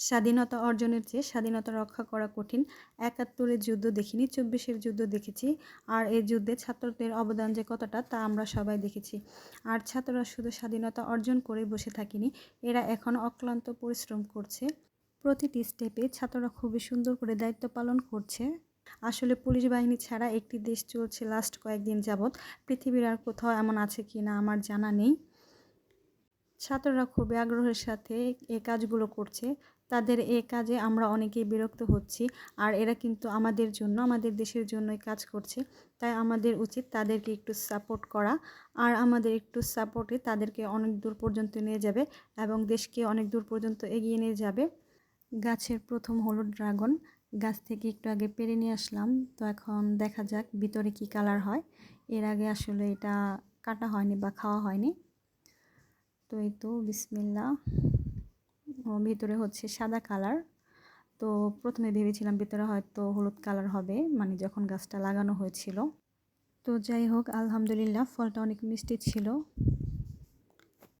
স্বাধীনতা অর্জনের চেয়ে স্বাধীনতা রক্ষা করা কঠিন। একাত্তরের যুদ্ধ দেখিনি, চব্বিশের যুদ্ধ দেখেছি। আর এই যুদ্ধে ছাত্রদের অবদান যে কতটা, তা আমরা সবাই দেখেছি। আর ছাত্ররা শুধু স্বাধীনতা অর্জন করে বসে থাকিনি, এরা এখন অক্লান্ত পরিশ্রম করছে। প্রতিটি স্টেপে ছাত্ররা খুবই সুন্দর করে দায়িত্ব পালন করছে। আসলে পুলিশ বাহিনী ছাড়া একটি দেশ চলছে লাস্ট কয়েকদিন যাবৎ। পৃথিবীর আর কোথাও এমন আছে কি না আমার জানা নেই। ছাত্ররা খুবই আগ্রহের সাথে এই কাজগুলো করছে। তাদের এ কাজে আমরা অনেকেই বিরক্ত হচ্ছি। আর এরা কিন্তু আমাদের জন্য, আমাদের দেশের জন্যই কাজ করছে। তাই আমাদের উচিত তাদেরকে একটু সাপোর্ট করা। আর আমাদের একটু সাপোর্টে তাদেরকে অনেক দূর পর্যন্ত নিয়ে যাবে এবং দেশকে অনেক দূর পর্যন্ত এগিয়ে নিয়ে যাবে। গাছের প্রথম হলো ড্রাগন, গাছ থেকে একটু আগে পেরে নিয়ে আসলাম। তো এখন দেখা যাক ভিতরে কি কালার হয়। এর আগে আসলে এটা কাটা হয়নি বা খাওয়া হয়নি। তো এই তো বিসমিল্লা ভিতরে হচ্ছে সাদা কালার। তো প্রথমে ভেবেছিলাম ভিতরে হয়তো হলুদ কালার হবে মানে যখন গাছটা লাগানো হয়েছিল। তো যাই হোক, আলহামদুলিল্লাহ, ফলটা অনেক মিষ্টি ছিল।